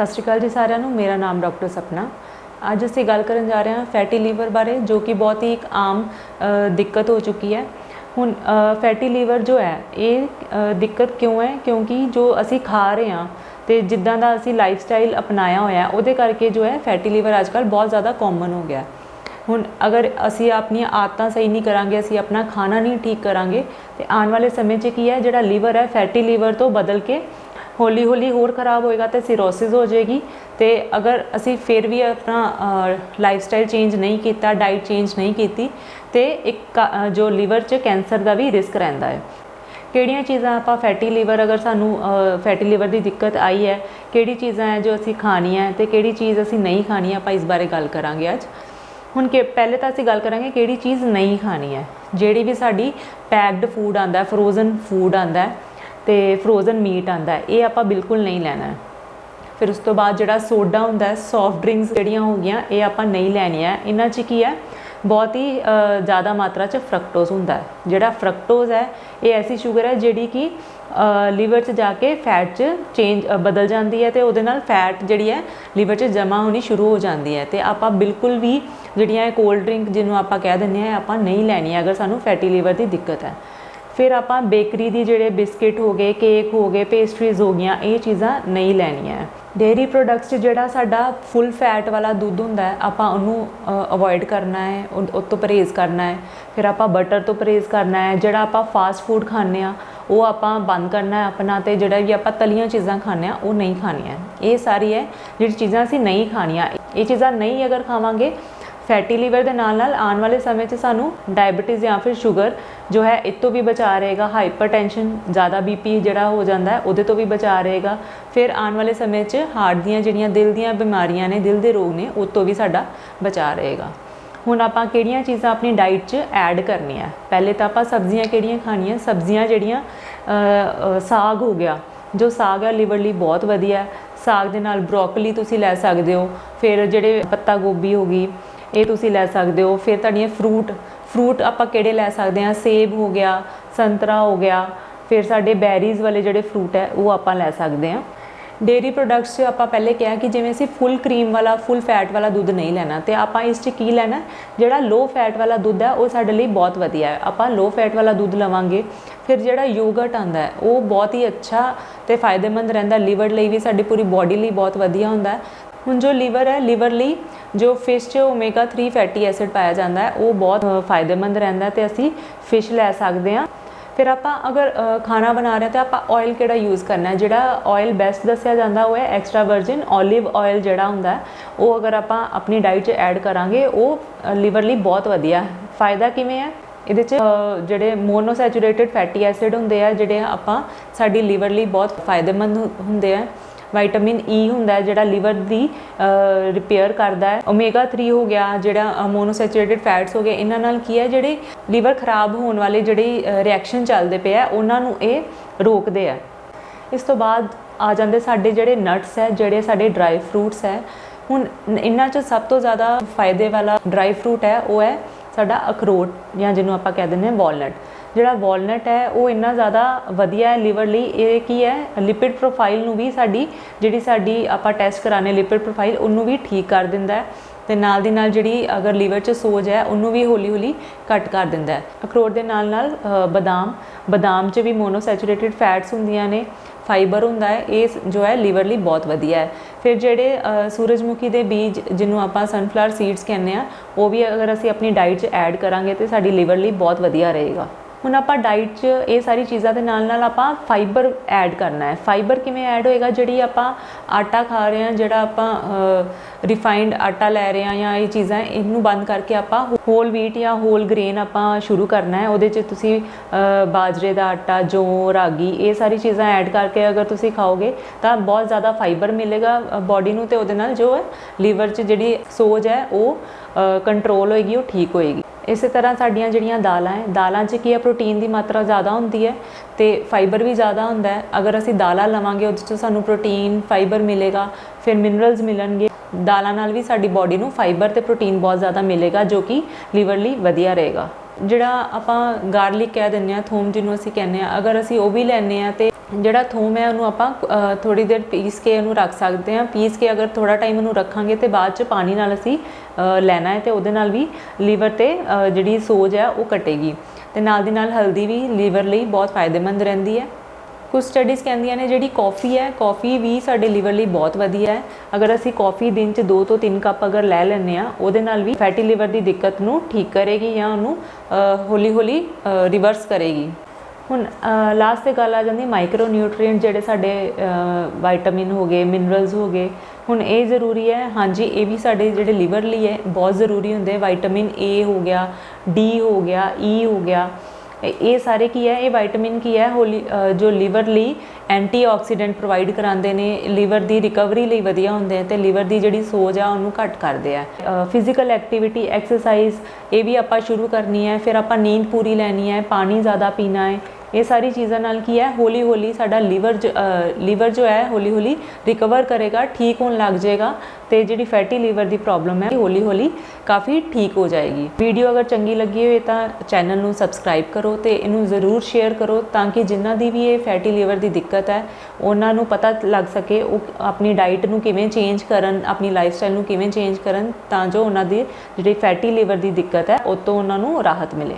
ਸਤਿ ਸ਼੍ਰੀ ਅਕਾਲ ਜੀ ਸਾਰਿਆਂ ਨੂੰ। ਮੇਰਾ ਨਾਮ ਡਾਕਟਰ ਸਪਨਾ। ਅੱਜ ਅਸੀਂ ਗੱਲ ਕਰਨ ਜਾ ਰਹੇ ਹਾਂ ਫੈਟੀ ਲੀਵਰ ਬਾਰੇ, ਜੋ ਕਿ ਬਹੁਤ ਹੀ ਇੱਕ ਆਮ ਦਿੱਕਤ ਹੋ ਚੁੱਕੀ ਹੈ। ਹੁਣ ਫੈਟੀ ਲੀਵਰ ਜੋ ਹੈ, ਇਹ ਦਿੱਕਤ ਕਿਉਂ ਹੈ? ਕਿਉਂਕਿ ਜੋ ਅਸੀਂ ਖਾ ਰਹੇ ਹਾਂ ਤੇ ਜਿੱਦਾਂ ਦਾ ਅਸੀਂ ਲਾਈਫ ਸਟਾਈਲ ਅਪਣਾਇਆ ਹੋਇਆ, ਉਹਦੇ ਕਰਕੇ ਜੋ ਹੈ ਫੈਟੀ ਲੀਵਰ ਅੱਜਕੱਲ ਬਹੁਤ ਜ਼ਿਆਦਾ ਕਾਮਨ ਹੋ ਗਿਆ। ਹੁਣ, ਅਗਰ ਅਸੀਂ ਆਪਣੀਆਂ ਆਦਤਾਂ ਸਹੀ ਨਹੀਂ ਕਰਾਂਗੇ, ਅਸੀਂ ਆਪਣਾ ਖਾਣਾ ਨਹੀਂ ਠੀਕ ਕਰਾਂਗੇ, ਤੇ ਆਉਣ ਵਾਲੇ ਸਮੇਂ 'ਚ ਕੀ ਹੈ, ਜਿਹੜਾ ਲੀਵਰ ਹੈ, ਫੈਟੀ ਲੀਵਰ ਤੋਂ ਬਦਲ ਕੇ ਹੌਲੀ ਹੌਲੀ ਹੋਰ ਖਰਾਬ ਹੋਏਗਾ ਤੇ ਸਿਰੋਸਿਸ ਹੋ ਜਾਏਗੀ। ਤੇ ਅਗਰ ਅਸੀਂ ਫਿਰ ਵੀ ਆਪਣਾ ਲਾਈਫ ਸਟਾਈਲ ਚੇਂਜ ਨਹੀਂ ਕੀਤਾ ਡਾਈਟ ਚੇਂਜ ਨਹੀਂ ਕੀਤੀ, ਤੇ ਇੱਕ ਕਾ- ਜੋ ਲੀਵਰ 'ਚ ਕੈਂਸਰ ਦਾ ਵੀ ਰਿਸਕ ਰਹਿੰਦਾ ਹੈ। ਕਿਹੜੀਆਂ ਚੀਜ਼ਾਂ ਆਪਾਂ ਫੈਟੀ ਲੀਵਰ ਅਗਰ ਸਾਨੂੰ ਫੈਟੀ ਲੀਵਰ ਦੀ ਦਿੱਕਤ ਆਈ ਹੈ, ਕਿਹੜੀ ਚੀਜ਼ਾਂ ਹੈ ਜੋ ਅਸੀਂ ਖਾਣੀਆਂ ਹੈ ਤੇ ਕਿਹੜੀ ਚੀਜ਼ ਅਸੀਂ ਨਹੀਂ ਖਾਣੀ, ਆਪਾਂ ਇਸ ਬਾਰੇ ਗੱਲ ਕਰਾਂਗੇ ਅੱਜ। ਹੁਣ ਕਿ, ਪਹਿਲੇ ਤਾਂ ਅਸੀਂ ਗੱਲ ਕਰਾਂਗੇ ਕਿਹੜੀ ਚੀਜ਼ ਨਹੀਂ ਖਾਣੀ ਹੈ। ਜਿਹੜੀ ਵੀ ਸਾਡੀ ਪੈਕਡ ਫੂਡ ਆਂਦਾ ਹੈ ਫਰੋਜ਼ਨ ਫੂਡ ਆਂਦਾ ਹੈ ਤੇ ਫਰੋਜ਼ਨ ਮੀਟ ਆਂਦਾ ਹੈ, ਇਹ ਆਪਾਂ ਬਿਲਕੁਲ ਨਹੀਂ ਲੈਣਾ ਹੈ। ਫਿਰ ਉਸ ਤੋਂ ਬਾਅਦ ਜਿਹੜਾ ਸੋਡਾ ਹੁੰਦਾ ਹੈ ਸੌਫਟ ਡਰਿੰਕਸ ਜਿਹੜੀਆਂ ਹੋ ਗਈਆਂ, ਇਹ ਆਪਾਂ ਨਹੀਂ ਲੈਣੀਆਂ ਇਹਨਾਂ 'ਚ ਕੀ ਹੈ, ਬਹੁਤ ਹੀ ਜ਼ਿਆਦਾ ਮਾਤਰਾ 'ਚ ਫਰਕਟੋਜ਼ ਹੁੰਦਾ ਹੈ। ਜਿਹੜਾ ਫਰਕਟੋਜ਼ ਹੈ, ਇਹ ਐਸੀ ਸ਼ੂਗਰ ਹੈ ਜਿਹੜੀ ਕਿ ਲੀਵਰ 'ਚ ਜਾ ਕੇ ਫੈਟ 'ਚ ਚੇਂਜ ਬਦਲ ਜਾਂਦੀ ਹੈ ਤੇ ਉਹਦੇ ਨਾਲ ਫੈਟ ਜਿਹੜੀ ਹੈ ਲੀਵਰ 'ਚ ਜਮ੍ਹਾਂ ਹੋਣੀ ਸ਼ੁਰੂ ਹੋ ਜਾਂਦੀ ਹੈ। ਤੇ ਆਪਾਂ ਬਿਲਕੁਲ ਵੀ ਜਿਹੜੀਆਂ ਇਹ ਕੋਲਡ ਡਰਿੰਕ ਜਿਹਨੂੰ ਆਪਾਂ ਕਹਿ ਦਿੰਦੇ ਆ ਆਪਾਂ ਨਹੀਂ ਲੈਣੀ ਅਗਰ ਸਾਨੂੰ ਫੈਟੀ ਲੀਵਰ ਦੀ ਦਿੱਕਤ ਹੈ। ਫਿਰ ਆਪਾਂ ਬੇਕਰੀ ਦੀ ਜਿਹੜੇ ਬਿਸਕਿਟ ਹੋ ਗਏ, ਕੇਕ ਹੋ ਗਏ, ਪੇਸਟਰੀਜ਼ ਹੋ ਗਈਆਂ, ਇਹ ਚੀਜ਼ਾਂ ਨਹੀਂ ਲੈਣੀਆਂ। ਡੇਰੀ ਪ੍ਰੋਡਕਟਸ 'ਚ ਜਿਹੜਾ ਸਾਡਾ ਫੁੱਲ ਫੈਟ ਵਾਲਾ ਦੁੱਧ ਹੁੰਦਾ ਹੈ, ਆਪਾਂ ਉਹਨੂੰ ਅਵੋਇਡ ਕਰਨਾ ਹੈ, ਉਹ ਉਹ ਤੋਂ ਪਰਹੇਜ਼ ਕਰਨਾ ਹੈ। ਫਿਰ ਆਪਾਂ ਬਟਰ ਤੋਂ ਪਰਹੇਜ਼ ਕਰਨਾ ਹੈ, ਜਿਹੜਾ ਆਪਾਂ ਫਾਸਟ ਫੂਡ ਖਾਂਦੇ ਆ ਉਹ ਆਪਾਂ ਬੰਦ ਕਰਨਾ ਹੈ ਆਪਣਾ ਤੇ ਜਿਹੜਾ ਵੀ ਆਪਾਂ ਤਲੀਆਂ ਚੀਜ਼ਾਂ ਖਾਂਦੇ ਆ ਉਹ ਨਹੀਂ ਖਾਣੀਆਂ। ਇਹ ਸਾਰੀ ਹੈ ਜਿਹੜੀ ਚੀਜ਼ਾਂ ਅਸੀਂ ਨਹੀਂ ਖਾਣੀਆਂ। ਇਹ ਚੀਜ਼ਾਂ ਨਹੀਂ ਅਗਰ ਖਾਵਾਂਗੇ ਫੈਟੀ ਲੀਵਰ ਦੇ ਨਾਲ ਨਾਲ ਆਉਣ ਵਾਲੇ ਸਮੇਂ 'ਚ ਸਾਨੂੰ ਡਾਇਬੀਟੀਜ਼ ਜਾਂ ਫਿਰ ਸ਼ੂਗਰ ਜੋ ਹੈ, ਇਹ ਤੋਂ ਵੀ ਬਚਾ ਰਹੇਗਾ। ਹਾਈਪਰਟੈਂਸ਼ਨ ਜ਼ਿਆਦਾ ਬੀਪੀ ਜਿਹੜਾ ਹੋ ਜਾਂਦਾ ਹੈ, ਉਹਦੇ ਤੋਂ ਵੀ ਬਚਾ ਰਹੇਗਾ। ਫਿਰ ਆਉਣ ਵਾਲੇ ਸਮੇਂ 'ਚ ਹਾਰਟ ਦੀਆਂ ਜਿਹੜੀਆਂ ਦਿਲ ਦੀਆਂ ਬਿਮਾਰੀਆਂ ਨੇ, ਦਿਲ ਦੇ ਰੋਗ ਨੇ, ਉਹ ਤੋਂ ਵੀ ਸਾਡਾ ਬਚਾ ਰਹੇਗਾ। ਹੁਣ ਆਪਾਂ ਕਿਹੜੀਆਂ ਚੀਜ਼ਾਂ ਆਪਣੀ ਡਾਈਟ 'ਚ ਐਡ ਕਰਨੀਆਂ? ਪਹਿਲੇ ਤਾਂ ਆਪਾਂ ਸਬਜ਼ੀਆਂ ਕਿਹੜੀਆਂ ਖਾਣੀਆਂ? ਸਬਜ਼ੀਆਂ ਜਿਹੜੀਆਂ ਸਾਗ ਹੋ ਗਿਆ। ਜੋ ਸਾਗ ਹੈ ਲਿਵਰ ਲਈ ਬਹੁਤ ਵਧੀਆ ਸਾਗ ਦੇ ਨਾਲ ਬ੍ਰੋਕਲੀ ਤੁਸੀਂ ਲੈ ਸਕਦੇ ਹੋ। ਫਿਰ ਜਿਹੜੇ ਪੱਤਾ ਗੋਭੀ ਹੋ ਗਈ ਇਹ ਤੁਸੀਂ ਲੈ ਸਕਦੇ ਹੋ। ਫਿਰ ਤੁਹਾਡੀਆਂ ਫਰੂਟ ਫਰੂਟ ਆਪਾਂ ਕਿਹੜੇ ਲੈ ਸਕਦੇ ਹਾਂ? ਸੇਬ ਹੋ ਗਿਆ, ਸੰਤਰਾ ਹੋ ਗਿਆ, ਫਿਰ ਸਾਡੇ ਬੈਰੀਜ਼ ਵਾਲੇ ਜਿਹੜੇ ਫਰੂਟ ਹੈ, ਉਹ ਆਪਾਂ ਲੈ ਸਕਦੇ ਹਾਂ। ਡੇਰੀ ਪ੍ਰੋਡਕਟਸ 'ਚ ਆਪਾਂ ਪਹਿਲੇ ਕਿਹਾ ਕਿ ਜਿਵੇਂ ਅਸੀਂ ਫੁੱਲ ਕਰੀਮ ਵਾਲਾ ਫੁੱਲ ਫੈਟ ਵਾਲਾ ਦੁੱਧ ਨਹੀਂ ਲੈਣਾ ਤੇ ਆਪਾਂ ਇਸ 'ਚ ਕੀ ਲੈਣਾ? ਜਿਹੜਾ ਲੋ ਫੈਟ ਵਾਲਾ ਦੁੱਧ ਹੈ, ਉਹ ਸਾਡੇ ਲਈ ਬਹੁਤ ਵਧੀਆ ਹੈ। ਆਪਾਂ ਲੋ ਫੈਟ ਵਾਲਾ ਦੁੱਧ ਲਵਾਂਗੇ। ਫਿਰ ਜਿਹੜਾ ਯੋਗਰਟ ਆਂਦਾ ਹੈ, ਉਹ ਬਹੁਤ ਹੀ ਅੱਛਾ ਤੇ ਫਾਇਦੇਮੰਦ ਰਹਿੰਦਾ। ਲੀਵਰ ਲਈ ਵੀ ਸਾਡੀ ਪੂਰੀ ਬਾਡੀ ਲਈ ਬਹੁਤ ਵਧੀਆ ਹੁੰਦਾ ਹੈ। ਹੁਣ ਜੋ ਲੀਵਰ ਹੈ, ਲੀਵਰ ਲਈ ਜੋ ਫਿਸ਼ 'ਚ ਓਮੇਗਾ 3 ਫੈਟੀ ਐਸਿਡ ਪਾਇਆ ਜਾਂਦਾ ਹੈ, ਉਹ ਬਹੁਤ ਫਾਇਦੇਮੰਦ ਰਹਿੰਦਾ ਹੈ ਤੇ ਅਸੀਂ ਫਿਸ਼ ਲੈ ਸਕਦੇ ਹਾਂ। ਫਿਰ ਆਪਾਂ ਅਗਰ ਖਾਣਾ ਬਣਾ ਰਹੇ ਹਾਂ ਤਾਂ ਆਪਾਂ ਆਇਲ ਕਿਹੜਾ ਯੂਜ਼ ਕਰਨਾ ਜਿਹੜਾ ਆਇਲ ਬੈਸਟ ਦੱਸਿਆ ਜਾਂਦਾ, ਉਹ ਹੈ ਐਕਸਟਰਾ ਵਰਜਨ 올ਿਵ ਆਇਲ ਜਿਹੜਾ ਹੁੰਦਾ ਉਹ ਅਗਰ ਆਪਾਂ ਆਪਣੀ ਡਾਈਟ 'ਚ ਐਡ ਕਰਾਂਗੇ, ਉਹ ਲੀਵਰ ਲਈ ਬਹੁਤ ਵਧੀਆ ਫਾਇਦਾ ਕਿਵੇਂ ਹੈ? ਇਹਦੇ 'ਚ ਜਿਹੜੇ ਮੋਨੋਸੈਚੂਰੇਟਿਡ ਫੈਟੀ ਐਸਿਡ ਹੁੰਦੇ ਆ, ਜਿਹੜੇ ਆਪਾਂ ਸਾਡੀ ਲੀਵਰ ਲਈ ਬਹੁਤ ਫਾਇਦੇਮੰਦ ਹੁੰਦੇ ਆ। ਵਿਟਾਮਿਨ ਈ e ਹੁੰਦਾ ਜਿਹੜਾ ਲਿਵਰ ਦੀ ਰਿਪੇਅਰ ਕਰਦਾ ਹੈ। ਓਮੇਗਾ 3 ਹੋ ਗਿਆ, ਜਿਹੜਾ ਮੋਨੋਸੈਚੂਰੇਟਡ ਫੈਟਸ ਹੋ ਗਏ, ਇਹਨਾਂ ਨਾਲ ਕੀ ਹੈ, ਜਿਹੜੇ ਲਿਵਰ ਖਰਾਬ ਹੋਣ ਵਾਲੇ ਜਿਹੜੇ ਰਿਐਕਸ਼ਨ ਚੱਲਦੇ ਪਏ ਆ ਉਹਨਾਂ ਨੂੰ ਇਹ ਰੋਕਦੇ ਆ ਇਸ ਤੋਂ ਬਾਅਦ ਆ ਜਾਂਦੇ ਸਾਡੇ ਜਿਹੜੇ ਨਟਸ ਹੈ, ਜਿਹੜੇ ਸਾਡੇ ਡਰਾਈ ਫਰੂਟਸ ਹੈ। ਹੁਣ, ਇਹਨਾਂ 'ਚ ਸਭ ਤੋਂ ਜ਼ਿਆਦਾ ਫਾਇਦੇ ਵਾਲਾ ਡਰਾਈ ਫਰੂਟ ਹੈ, ਉਹ ਹੈ ਸਾਡਾ ਅਖਰੋਟ, ਜਾਂ ਜਿਹਨੂੰ ਆਪਾਂ ਕਹਿ ਦਿੰਦੇ ਹਾਂ ਵਾਲਨਟ ਜਿਹੜਾ ਵਾਲਨਟ ਹੈ, ਉਹ ਇੰਨਾ ਜ਼ਿਆਦਾ ਵਧੀਆ ਹੈ ਲਿਵਰ ਲਈ। ਇਹ ਕੀ ਹੈ? ਲਿਪਿਡ ਪ੍ਰੋਫਾਈਲ ਨੂੰ ਵੀ ਸਾਡੀ, ਜਿਹੜੀ ਸਾਡੀ ਆਪਾਂ ਟੈਸਟ ਕਰਾਣੇ ਲਿਪਿਡ ਪ੍ਰੋਫਾਈਲ ਉਹਨੂੰ ਵੀ ਠੀਕ ਕਰ ਦਿੰਦਾ ਹੈ। ਤੇ ਨਾਲ ਦੀ ਨਾਲ ਜਿਹੜੀ ਅਗਰ ਲੀਵਰ 'ਚ ਸੋਜ ਹੈ, ਉਹਨੂੰ ਵੀ ਹੌਲੀ ਹੌਲੀ ਘੱਟ ਕਰ ਦਿੰਦਾ ਹੈ। ਅਖਰੋਟ ਦੇ ਨਾਲ ਨਾਲ ਬਦਾਮ ਬਦਾਮ 'ਚ ਵੀ ਮੋਨੋਸੈਚੂਰੇਟਡ ਫੈਟਸ ਹੁੰਦੀਆਂ ਨੇ ਫਾਈਬਰ ਹੁੰਦਾ ਹੈ, ਇਹ ਜੋ ਹੈ ਲੀਵਰ ਲਈ ਬਹੁਤ ਵਧੀਆ ਹੈ। ਫਿਰ ਜਿਹੜੇ ਸੂਰਜਮੁਖੀ ਦੇ ਬੀਜ ਜਿਹਨੂੰ ਆਪਾਂ ਸਨਫਲਾਵਰ ਸੀਡਸ ਕਹਿੰਦੇ ਆ ਉਹ ਵੀ ਅਗਰ ਅਸੀਂ ਆਪਣੀ ਡਾਈਟ 'ਚ ਐਡ ਕਰਾਂਗੇ ਤੇ ਸਾਡੀ ਲੀਵਰ ਲਈ ਬਹੁਤ ਵਧੀਆ ਰਹੇਗਾ। ਹੁਣ ਆਪਾਂ ਡਾਈਟ 'ਚ ਇਹ ਸਾਰੀ ਚੀਜ਼ਾਂ ਦੇ ਨਾਲ ਨਾਲ ਆਪਾਂ ਫਾਈਬਰ ਐਡ ਕਰਨਾ ਹੈ। ਫਾਈਬਰ ਕਿਵੇਂ ਐਡ ਹੋਏਗਾ? ਜਿਹੜੀ ਆਪਾਂ ਆਟਾ ਖਾ ਰਹੇ ਹਾਂ, ਜਿਹੜਾ ਆਪਾਂ ਰਿਫਾਈਨਡ ਆਟਾ ਲੈ ਰਹੇ ਹਾਂ ਜਾਂ ਇਹ ਚੀਜ਼ਾਂ, ਇਹਨੂੰ ਬੰਦ ਕਰਕੇ ਆਪਾਂ ਹੋਲ ਵੀਟ ਜਾਂ ਹੋਲ ਗ੍ਰੇਨ ਆਪਾਂ ਸ਼ੁਰੂ ਕਰਨਾ ਹੈ। ਉਹਦੇ 'ਚ ਤੁਸੀਂ ਬਾਜਰੇ ਦਾ ਆਟਾ, ਜੌਂ, ਰਾਗੀ, ਇਹ ਸਾਰੀ ਚੀਜ਼ਾਂ ਐਡ ਕਰਕੇ ਅਗਰ ਤੁਸੀਂ ਖਾਓਗੇ ਤਾਂ ਬਹੁਤ ਜ਼ਿਆਦਾ ਫਾਈਬਰ ਮਿਲੇਗਾ ਬਾਡੀ ਨੂੰ ਤੇ ਉਹਦੇ ਨਾਲ ਜੋ ਹੈ ਲੀਵਰ 'ਚ ਜਿਹੜੀ ਸੋਜ ਹੈ ਉਹ ਕੰਟਰੋਲ ਹੋਏਗੀ, ਉਹ ਠੀਕ ਹੋਏਗੀ। ਇਸੇ ਤਰ੍ਹਾਂ ਸਾਡੀਆਂ ਜਿਹੜੀਆਂ ਦਾਲਾਂ ਹੈ, ਦਾਲਾਂ 'ਚ ਕੀ ਹੈ, ਪ੍ਰੋਟੀਨ ਦੀ ਮਾਤਰਾ ਜ਼ਿਆਦਾ ਹੁੰਦੀ ਹੈ ਤੇ ਫਾਈਬਰ ਵੀ ਜ਼ਿਆਦਾ ਹੁੰਦਾ ਹੈ। ਅਗਰ ਅਸੀਂ ਦਾਲਾਂ ਲਵਾਂਗੇ, ਉਹਦੇ 'ਚ ਸਾਨੂੰ ਪ੍ਰੋਟੀਨ ਫਾਈਬਰ ਮਿਲੇਗਾ, ਫਿਰ ਮਿਨਰਲਸ ਮਿਲਣਗੇ। ਦਾਲਾਂ ਨਾਲ ਵੀ ਸਾਡੀ ਬਾਡੀ ਨੂੰ ਫਾਈਬਰ ਤੇ ਪ੍ਰੋਟੀਨ ਬਹੁਤ ਜ਼ਿਆਦਾ ਮਿਲੇਗਾ, ਜੋ ਕਿ ਲੀਵਰ ਲਈ ਵਧੀਆ ਰਹੇਗਾ। ਜਿਹੜਾ ਆਪਾਂ ਗਾਰਲਿਕ ਕਹਿ ਦਿੰਦੇ ਆ ਥੋਮ ਜਿਹਨੂੰ ਅਸੀਂ ਕਹਿੰਦੇ ਆ ਅਗਰ ਅਸੀਂ ਉਹ ਵੀ ਲੈਂਦੇ ਆ ਤੇ ਜਿਹੜਾ ਥੋਮ ਹੈ ਉਹਨੂੰ ਆਪਾਂ ਥੋੜੀ ਦੇਰ ਪੀਸ ਕੇ ਉਹਨੂੰ ਰੱਖ ਸਕਦੇ ਆ ਪੀਸ ਕੇ ਅਗਰ ਥੋੜਾ ਟਾਈਮ ਉਹਨੂੰ ਰੱਖਾਂਗੇ ਤੇ ਬਾਅਦ ਚ ਪਾਣੀ ਨਾਲ ਅਸੀਂ ਲੈਣਾ ਹੈ ਤੇ ਉਹਦੇ ਨਾਲ ਵੀ ਲੀਵਰ ਤੇ ਜਿਹੜੀ ਸੋਜ ਹੈ ਉਹ ਕੱਟੇਗੀ। ਤੇ ਨਾਲ ਦੀ ਨਾਲ ਹਲਦੀ ਵੀ ਲੀਵਰ ਲਈ ਬਹੁਤ ਫਾਇਦੇਮੰਦ ਰਹਿੰਦੀ ਹੈ। ਕੁਝ ਸਟੱਡੀਜ਼ ਕਹਿੰਦੀਆਂ ਨੇ ਜਿਹੜੀ ਕਾਫੀ ਹੈ ਕਾਫੀ ਵੀ ਸਾਡੇ ਲਿਵਰ ਲਈ ਬਹੁਤ ਵਧੀਆ ਹੈ। ਅਗਰ ਅਸੀਂ ਕਾਫੀ ਦਿਨ ਚ 2 ਤੋਂ 3 ਕੱਪ ਅਗਰ ਲੈ ਲੈਂਦੇ ਆ ਉਹਦੇ ਨਾਲ ਵੀ ਫੈਟੀ ਲਿਵਰ ਦੀ ਦਿੱਕਤ ਨੂੰ ਠੀਕ ਕਰੇਗੀ ਜਾਂ ਉਹਨੂੰ ਹੌਲੀ ਹੌਲੀ ਰਿਵਰਸ ਕਰੇਗੀ। ਹੁਣ ਲਾਸਟ ਤੇ ਗੱਲ ਆ ਜਾਂਦੀ ਮਾਈਕਰੋ ਨਿਊਟ੍ਰੀਐਂਟ ਜਿਹੜੇ ਸਾਡੇ ਵਿਟਾਮਿਨ ਹੋ ਗਏ ਮਿਨਰਲਸ ਹੋ ਗਏ। ਹੁਣ ਇਹ ਜ਼ਰੂਰੀ ਹੈ, ਹਾਂਜੀ, ਇਹ ਵੀ ਸਾਡੇ ਜਿਹੜੇ ਲਿਵਰ ਲਈ ਹੈ, ਬਹੁਤ ਜ਼ਰੂਰੀ ਹੁੰਦੇ ਵਿਟਾਮਿਨ ਏ ਹੋ ਗਿਆ ਡੀ ਹੋ ਗਿਆ ਈ ਹੋ ਗਿਆ। ਇਹ ਇਹ ਸਾਰੇ ਕੀ ਹੈ? ਇਹ ਵਿਟਾਮਿਨ ਕੀ ਹੈ? ਹੋਲੀ ਜੋ ਲੀਵਰ ਲਈ ਐਂਟੀਆਕਸੀਡੈਂਟ ਪ੍ਰੋਵਾਈਡ ਕਰਾਉਂਦੇ ਨੇ ਲੀਵਰ ਦੀ ਰਿਕਵਰੀ ਲਈ ਵਧੀਆ ਹੁੰਦੇ ਆ ਤੇ ਲੀਵਰ ਦੀ ਜਿਹੜੀ ਸੋਜ ਆ ਉਹਨੂੰ ਘੱਟ ਕਰਦੇ ਆ। ਫਿਜ਼ੀਕਲ ਐਕਟੀਵਿਟੀ ਐਕਸਰਸਾਈਜ਼ ਇਹ ਵੀ ਆਪਾਂ ਸ਼ੁਰੂ ਕਰਨੀ ਹੈ, ਫਿਰ ਆਪਾਂ ਨੀਂਦ ਪੂਰੀ ਲੈਣੀ ਹੈ, ਪਾਣੀ ਜ਼ਿਆਦਾ ਪੀਣਾ ਹੈ ਇਹ ਸਾਰੀ ਚੀਜ਼ਾਂ ਨਾਲ ਕੀ ਹੈ? ਹੌਲੀ ਹੌਲੀ ਸਾਡਾ ਲਿਵਰ ਲੀਵਰ ਜੋ ਹੈ, ਹੌਲੀ ਹੌਲੀ ਰਿਕਵਰ ਕਰੇਗਾ, ਠੀਕ ਹੋਣ ਲੱਗ ਜਾਏਗਾ ਤੇ ਜਿਹੜੀ ਫੈਟੀ ਲੀਵਰ ਦੀ ਪ੍ਰੋਬਲਮ ਹੈ ਹੌਲੀ ਹੌਲੀ ਕਾਫੀ ਠੀਕ ਹੋ ਜਾਏਗੀ। ਵੀਡੀਓ ਅਗਰ ਚੰਗੀ ਲੱਗੀ ਹੋਵੇ ਤਾਂ ਚੈਨਲ ਨੂੰ ਸਬਸਕ੍ਰਾਈਬ ਕਰੋ ਤੇ ਇਹਨੂੰ ਜ਼ਰੂਰ ਸ਼ੇਅਰ ਕਰੋ ਤਾਂ ਕਿ ਜਿਨ੍ਹਾਂ ਦੀ ਵੀ ਇਹ ਫੈਟੀ ਲੀਵਰ ਦੀ ਦਿੱਕਤ ਹੈ, ਉਹਨਾਂ ਨੂੰ ਪਤਾ ਲੱਗ ਸਕੇ ਉਹ ਆਪਣੀ ਡਾਈਟ ਨੂੰ ਕਿਵੇਂ ਚੇਂਜ ਕਰਨ, ਆਪਣੀ ਲਾਈਫ ਸਟਾਈਲ ਨੂੰ ਕਿਵੇਂ ਚੇਂਜ ਕਰਨ ਤਾਂ ਜੋ ਉਹਨਾਂ ਦੀ ਜਿਹੜੀ ਫੈਟੀ ਲੀਵਰ ਦੀ ਦਿੱਕਤ ਹੈ, ਉਹ ਤੋਂ ਉਹਨਾਂ ਨੂੰ ਰਾਹਤ ਮਿਲੇ।